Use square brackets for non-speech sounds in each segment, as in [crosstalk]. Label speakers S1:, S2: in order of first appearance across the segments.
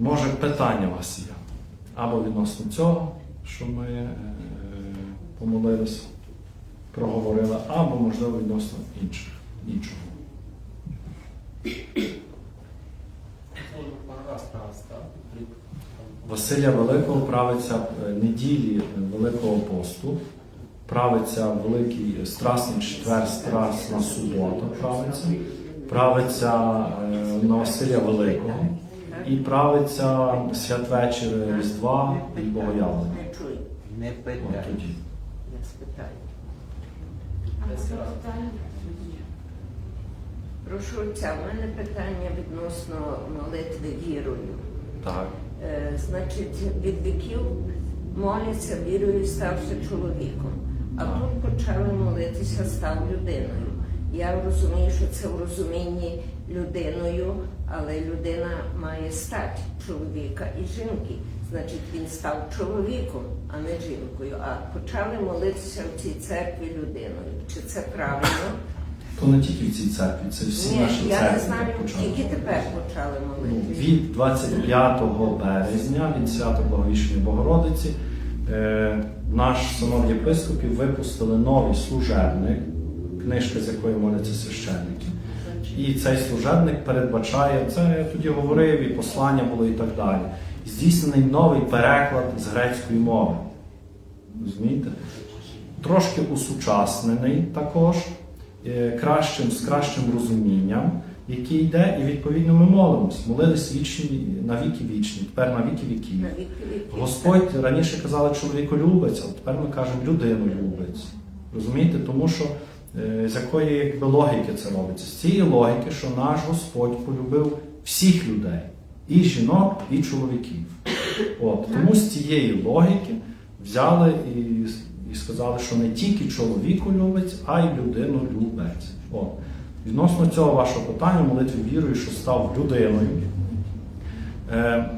S1: Може, питання у вас є? Або відносно цього, що ми е, помолилися, проговорили, або, можливо, відносно інших, іншого. Василя Великого правиться е, неділі Великого посту, правиться Великий Страсний четвер, Страсна субота правиться, правиться е, на Василя Великого і правиться святвечір Різдва і Богоявлення.
S2: Не.
S3: Не питай.
S2: Я спитаю. Прошу отця, у мене питання відносно молитви вірою.
S1: Так.
S2: Е, значить, від віків моляться вірою, ставши чоловіком. А
S1: Так.
S2: тут почали молитися, став людиною. Я розумію, що це в розумінні людиною, але людина має стать чоловіка і жінки. Значить, він став чоловіком, а не жінкою. А почали молитися в цій церкві людиною. Чи це правильно?
S1: То не тільки в цій церкві, це всі
S2: Ні,
S1: наші
S2: я не
S1: церкви
S2: знаю,
S1: так почали.
S2: тільки тепер почали
S1: Ну,
S2: молитися.
S1: Від 25 березня, від свято Благовіщення Богородиці, е, наш синод єпископів випустили новий служебник, книжка, з якої моляться священники. І цей служебник передбачає, це я тоді говорив, і послання було і так далі. Здійснений новий переклад з грецької мови. Розумієте? Трошки усучаснений також, е, кращим, з кращим розумінням, який йде, і відповідно ми молимось. Молились вічні на віки вічні, тепер на віки віків.
S2: Віки.
S1: Господь раніше казали чоловіколюбець, а тепер ми кажемо людинолюбець. Розумієте? Тому що з якої якби, логіки це робиться? З цієї логіки, що наш Господь полюбив всіх людей, і жінок, і чоловіків. От, тому з цієї логіки взяли і, і сказали, що не тільки чоловіколюбець, а й людинолюбець. От. Відносно цього вашого питання, молитві вірою, що став людиною. Е,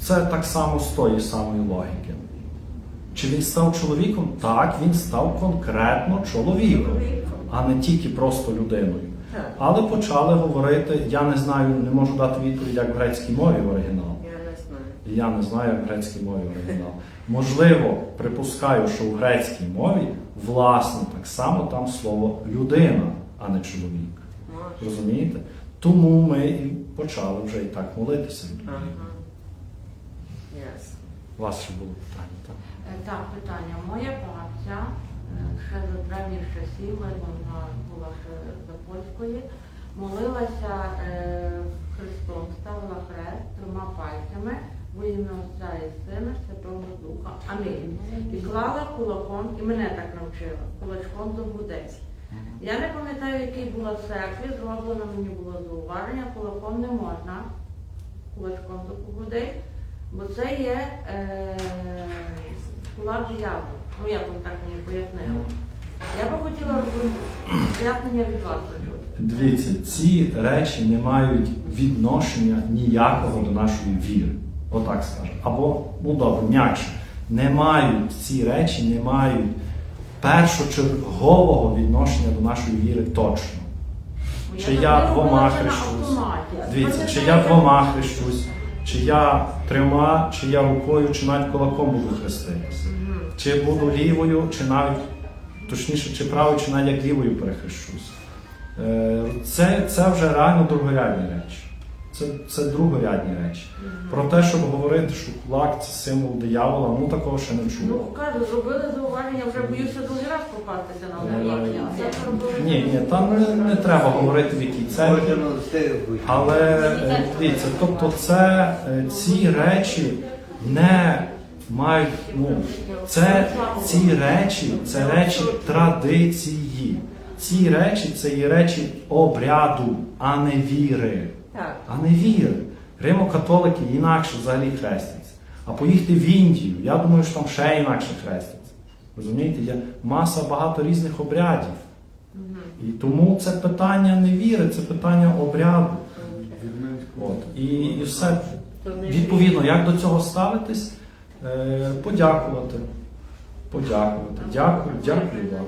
S1: Це так само з тої самої логіки. Чи він став чоловіком? Так, він став конкретно Чоловіком. А не тільки просто людиною. Але почали говорити, я не знаю, не можу дати відповідь, як в грецькій мові в оригінал.
S2: Я не знаю.
S1: Я не знаю, як в грецькій мові оригінал. Можливо, припускаю, що в грецькій мові власне так само там слово людина, а не чоловік.
S2: Може.
S1: Розумієте? Тому ми і почали вже і так молитися.
S2: Ага. Ясно.
S1: У вас ще було питання, так?
S4: Е, Так, питання. Моя бабця ще за древніх часів, вона була ще за польської, молилася е, Христом, ставила хрест трьома пальцями во ім'я Отця і Сина, Святого Духа. Амінь. І клала кулаком, і мене так навчила, кулачком до грудей. Я не пам'ятаю, який була в церкві, зроблено мені було зауваження, кулаком не можна, кулачком до грудей, бо це є е, кулак диявола. Ну, як вам так мені пояснили. Я би хотіла пояснення від вас.
S1: Дивіться, ці речі не мають відношення ніякого до нашої віри. Отак скажемо. Або, ну добре, м'якше. Не мають ці речі, не мають першочергового відношення до нашої віри точно.
S4: Бо
S1: Чи я двома хрещусь? Дивіться, чи я двома хрещусь, чи я трьома, чи я рукою, чи навіть кулаком буду хреститися. Чи буду лівою, чи навіть, точніше, чи правою, чи навіть як лівою перехрещусь. Е, Це, це вже реально другорядні речі. Це, це другорядні речі. Про те, щоб говорити, що кулак це символ диявола, ну такого ще не
S4: Ну, кажу, зробили зауваження, вже боюся другий раз попастися на неї. Це.
S1: Ні, ні, там не, не треба говорити в якій церкві. Але е, дивіться, тобто це е, ці речі не мають, ну, це ці речі, це речі традиції. Ці речі це є речі обряду, а не віри. А не віри. Римо-католики інакше взагалі хрестяться. А поїхати в Індію, я думаю, що там ще інакше хрестяться. Розумієте, є маса багато різних обрядів. І тому це питання не віри, це питання обряду. От. І, і все. Відповідно, як до цього ставитись? Е, подякувати. Подякувати. Дякую, дякую вам.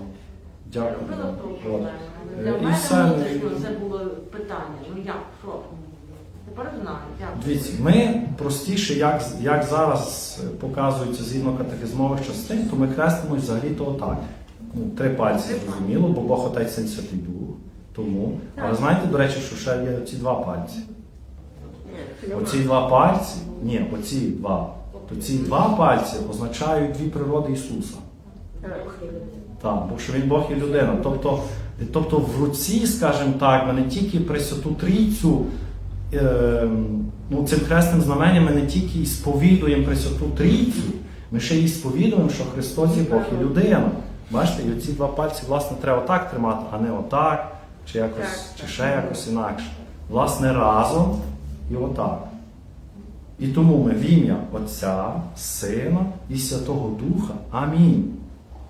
S1: Дякую вам. От. Е,
S4: Для
S1: і
S4: мене
S1: все.
S4: внутрішньо це було питання. Ну як, що? Тепер знаю, дякую.
S1: Дивіться, ми простіше, як, як зараз е, показується згідно катехизмових частин, то ми хрестимось взагалі то отак. Ну, три пальці зрозуміло, бо Бог Отець Син Святий Дух. Тому. Але знаєте, до речі, що ще є ці два пальці. Оці два пальці, ні, оці два. То ці два пальці означають дві природи Ісуса. Так, бо що він Бог і людина. Тобто, тобто в руці, скажімо так, ми не тільки Пресвяту Трійцю, е, ну, цим хресним знаменням ми не тільки і сповідуємо Пресвяту Трійцю, ми ще й сповідуємо, що Христос є Бог і людина. Бачите, і оці два пальці, власне, треба отак тримати, а не отак, чи якось, чи ще якось інакше. Власне, разом і отак. І тому ми в ім'я Отця, Сина і Святого Духа. Амінь.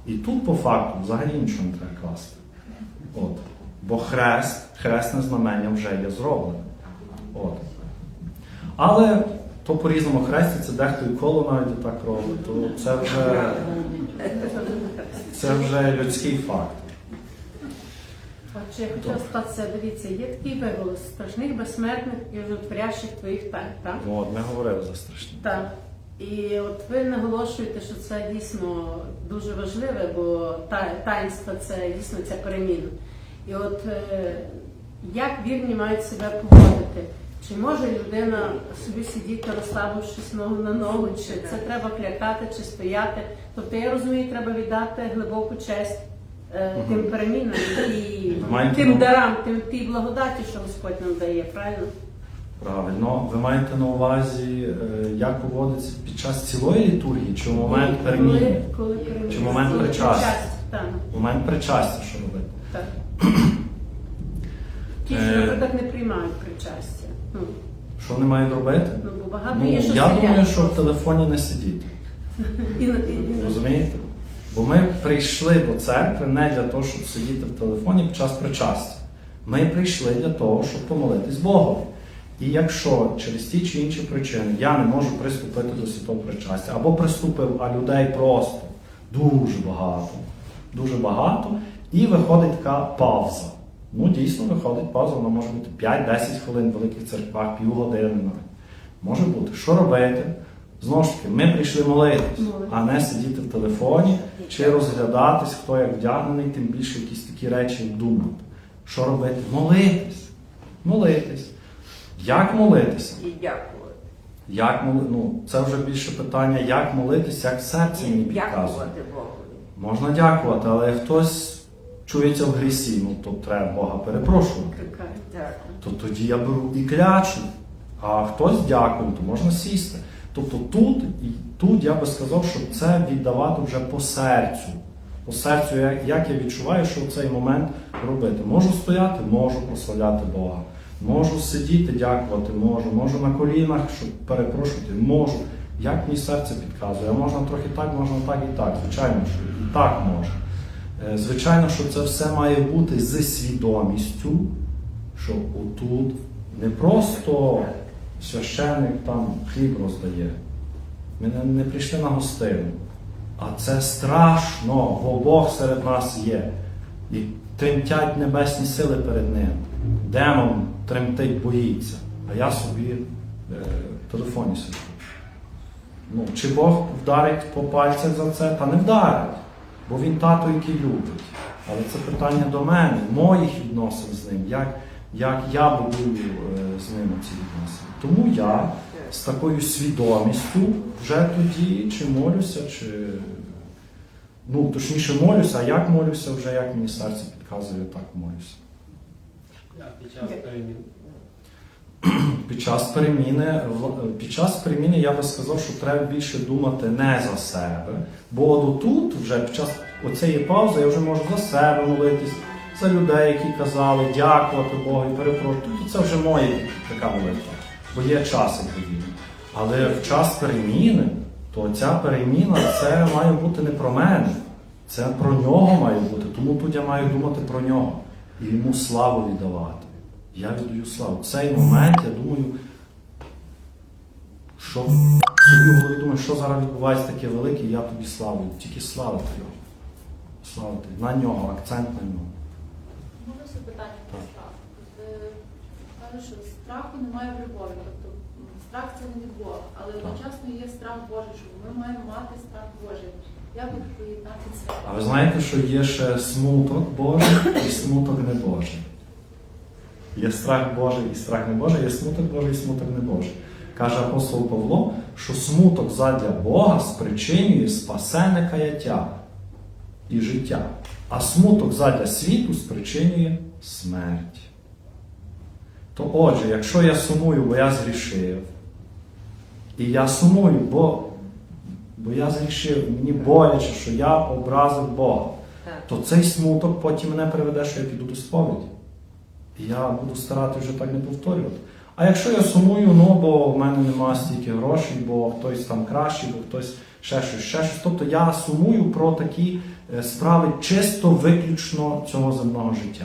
S1: І тут, по факту, взагалі нічого не треба класти. От. Бо хрест, хресне знамення вже є зроблене. От. Але то по-різному хреститься, дехто і коло навіть так робить, то це вже, це вже людський факт.
S3: Отже, я хотіла спитатися, дивіться, є такий виголос страшних безсмертних і ожитворящих твоїх тайн, так?
S1: От, ми говорили за страшні.
S3: Так. І от ви наголошуєте, що це дійсно дуже важливе, бо та- таїнство це дійсно ця переміна. І от е, як вірні мають себе поводити? Чи може людина собі сидіти, розставившись ногу на ногу, чи це треба клякати, чи стояти? Тобто я розумію, треба віддати глибоку честь тим перемінам і
S1: Маєте
S3: тим
S1: на-
S3: дарам, тим тій благодаті, що Господь нам дає, правильно?
S1: Правильно, ви маєте на увазі, е, як поводиться під час цілої літургії, чи в момент переміни?
S3: Коли, коли переміна.
S1: Чи момент
S3: Коли
S1: причастя?
S3: Так,
S1: Момент причастя, що робити?
S3: так. [clears throat] Ті,
S1: Е.
S3: що, наприклад, не приймають причастя. Ну,
S1: Що вони мають робити?
S3: ну бо багато
S1: Ну,
S3: є, що
S1: я
S3: сидять.
S1: думаю, що в телефоні не сидіти. [laughs]
S3: І, і, і,
S1: Розумієте? Бо ми прийшли до церкви не для того, щоб сидіти в телефоні під час причастя. Ми прийшли для того, щоб помолитись Богові. І якщо через ті чи інші причини я не можу приступити до святого причастя, або приступив, а людей просто дуже багато, дуже багато, і виходить така пауза. Ну, дійсно, виходить пауза, вона може бути 5-10 хвилин в великих церквах, півгодини. Може бути. Що робити? Знову ж таки, ми прийшли молитись, а не сидіти в телефоні чи розглядатись, хто як вдягнений, тим більше якісь такі речі думати. Що робити? Молитись. Молитись. Як молитися?
S2: І дякувати.
S1: Як моли... ну, це вже більше питання, як молитись, як серце мені підказує. Можна дякувати, але хтось чується в грісі, ну то треба Бога перепрошувати. то тоді я беру і клячу. А хтось дякує, то можна сісти. Тобто тут, тут я би сказав, що це віддавати вже по серцю. По серцю, як, як я відчуваю, що в цей момент робити. Можу стояти, можу прославляти Бога. Можу сидіти, дякувати, можу, можу на колінах, щоб перепрошувати, можу. Як мені серце підказує, а можна трохи так, можна так і так. Звичайно, що і так можна. Е, Звичайно, що це все має бути з свідомістю, що отут не просто священник там хліб роздає. Ми не, прийшли на гостину. А це страшно, бо Бог серед нас є. І тремтять небесні сили перед ним. Демон тремтить, боїться. А я собі е, в телефоні сиджу. Ну, чи Бог вдарить по пальцях за це? Та не вдарить. Бо він тато, який любить. Але це питання до мене, моїх відносин з ним, як, як я будую е, з ним ці відносини. Тому я з такою свідомістю вже тоді чи молюся, чи ну, точніше молюся, а як молюся, вже як мені серце підказує, так молюся.
S5: Під час перемін.
S1: Під час переміни, під час переміни я би сказав, що треба більше думати не за себе. Бо тут, вже під час оцієї паузи, я вже можу за себе молитись, за людей, які казали, дякувати Богу. Тобто це вже моя така молитва, бо є час відповідно. Але в час переміни, то ця переміна це має бути не про мене, це про нього має бути. Тому тут я маю думати про нього і йому славу віддавати. Я віддаю славу. В цей момент я думаю, що собі в голові думаю, що зараз відбувається таке велике, я тобі славу. Тільки славити його. Славити. На нього, акцент на нього.
S6: Можна ще питання
S1: Так.
S6: поставити? Е, що страху немає в любові. Тобто страх це не від Бога, але одночасно є страх Божий, що ми маємо мати страх Божий. Як от поєднати це?
S1: А ви знаєте, що є ще смуток Божий і смуток не Божий. Є страх Божий і страх не Божий, є смуток Божий і смуток не Божий. Каже апостол Павло, що смуток задля Бога спричинює спасене каяття і життя, а смуток задля світу спричинює смерть. То отже, якщо я сумую, бо я згрішив, і я сумую, бо, бо я згрішив, мені боляче, що я образив Бога, то цей смуток потім мене приведе, що я піду до сповіді. І я буду старатися вже так не повторювати. А якщо я сумую, ну бо в мене немає стільки грошей, бо хтось там кращий, бо хтось ще щось, ще щось. Тобто я сумую про такі е, справи чисто виключно цього земного життя.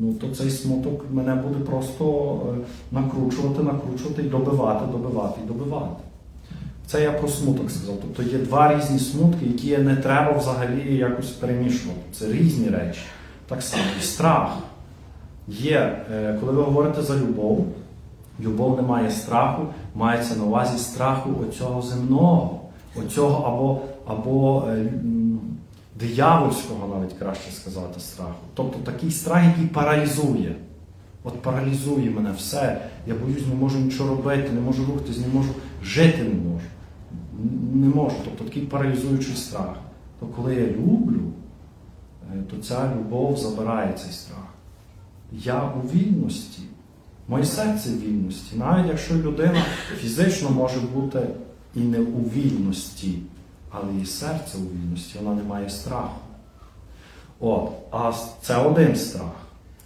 S1: Ну то цей смуток мене буде просто е, накручувати, накручувати і добивати, добивати і добивати. Це я про смуток сказав. Тобто є два різні смутки, які не треба взагалі якось перемішувати. Це різні речі. Так само і страх. Є, е, коли ви говорите за любов, любов не має страху, мається на увазі страху оцього земного, оцього або, або е, диявольського, навіть краще сказати, страху. Тобто такий страх, який паралізує. От паралізує мене все. Я боюсь, не можу нічого робити, не можу рухатись, не можу жити не можу. Не можу. Тобто такий паралізуючий страх. То коли я люблю, е, то ця любов забирає цей страх. Я у вільності. Моє серце в вільності. Навіть якщо людина фізично може бути і не у вільності, але її серце у вільності, вона не має страху. От, а це один страх.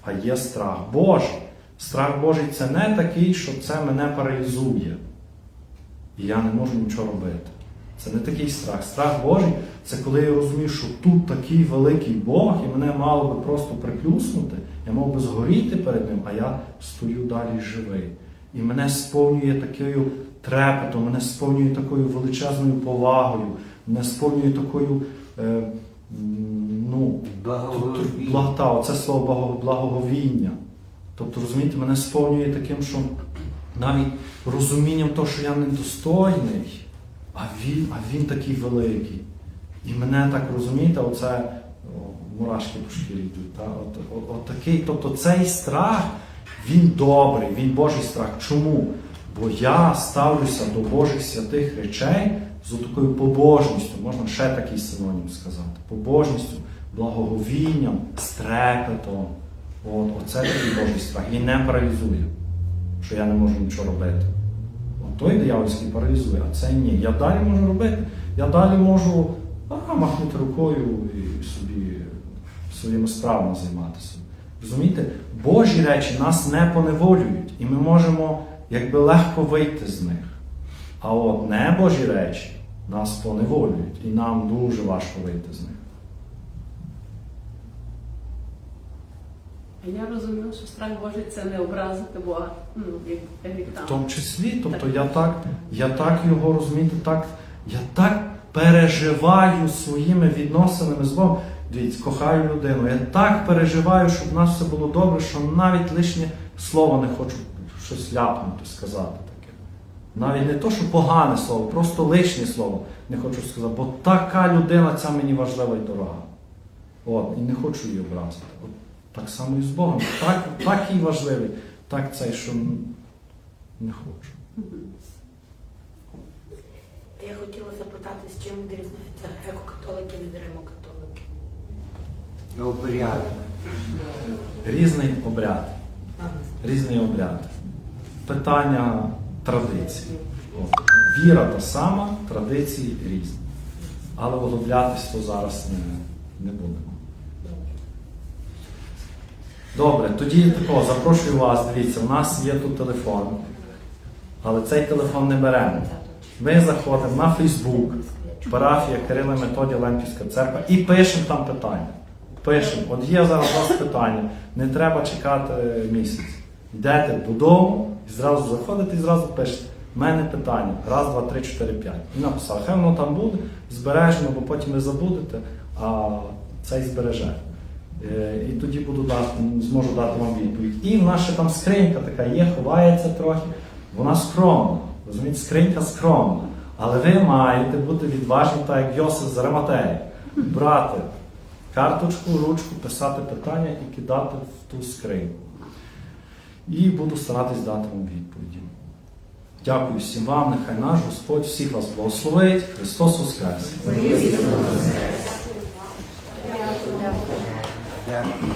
S1: А є страх Божий. Страх Божий це не такий, що це мене паралізує. І я не можу нічого робити. Це не такий страх. Страх Божий це коли я розумію, що тут такий великий Бог, і мене мало би просто приплюснути, я мав би згоріти перед ним, а я стою далі живий. І мене сповнює такою трепетом, мене сповнює такою величезною повагою, мене сповнює такою. Е, ну. Благота, оце слово благо- благоговіння. Тобто, розумієте, мене сповнює таким, що навіть розумінням того, що я недостойний, а він, а він такий великий. І мене так розумієте, оце о, мурашки по шкірі йдуть. Та? От, от, от такий, тобто цей страх, він добрий, він Божий страх. Чому? Бо я ставлюся до Божих святих речей з такою побожністю, можна ще такий синонім сказати. Побожністю, благоговінням, стрепетом. От, оце такий Божий страх. Він не паралізує, що я не можу нічого робити. От той диявольський паралізує, а це ні. Я далі можу робити. Я далі можу а, махнути рукою і собі своїми справами займатися. Розумієте, Божі речі нас не поневолюють, і ми можемо якби легко вийти з них. А от не Божі речі нас поневолюють, і нам дуже важко вийти з них.
S3: Я розумію, що страх Божий це не образити Бога. Ну, як
S1: В тому числі, тобто я так, я так його розумієте, так, я так переживаю своїми відносинами з Богом. Дивіться, кохаю людину. Я так переживаю, щоб в нас все було добре, що навіть лишнє слово не хочу щось ляпнути, сказати. Навіть не то, що погане слово, просто лишнє слово не хочу сказати, бо така людина ця мені важлива і дорога. От, і не хочу її образити. От, так само і з Богом. Так, так і важливий, так цей, що не хочу.
S7: Я хотіла запитати, з чим відрізняються греко-католики від римо-католики?
S8: Обряд.
S1: Різний обряд. Різний обряд. Питання традиції. От. Віра та сама, традиції різні. Але углублятись то зараз не, не будемо. Добре, тоді такого, запрошую вас, дивіться, у нас є тут телефон, але цей телефон не беремо. Ми заходимо на Фейсбук, парафія Кирила Методія Лемківська церква і пишемо там питання. Пишемо, от є зараз у вас питання, не треба чекати місяць. Йдете додому і зразу заходите і зразу пишете. У мене питання. Раз, два, три, чотири, п'ять. І написав, хай воно там буде, збережено, бо потім ви забудете, а цей збереже. Е, І тоді буду дати, зможу дати вам відповідь. І в нас ще там скринька така є, ховається трохи. Вона скромна. Розумієте, скринька скромна. Але ви маєте бути відважні, так як Йосиф з Ариматеї. Брати карточку, ручку, писати питання і кидати в ту скриньку. І буду старатись дати вам відповіді. Дякую всім вам, нехай наш Господь всіх вас благословить. Христос Воскрес!
S8: Дякую.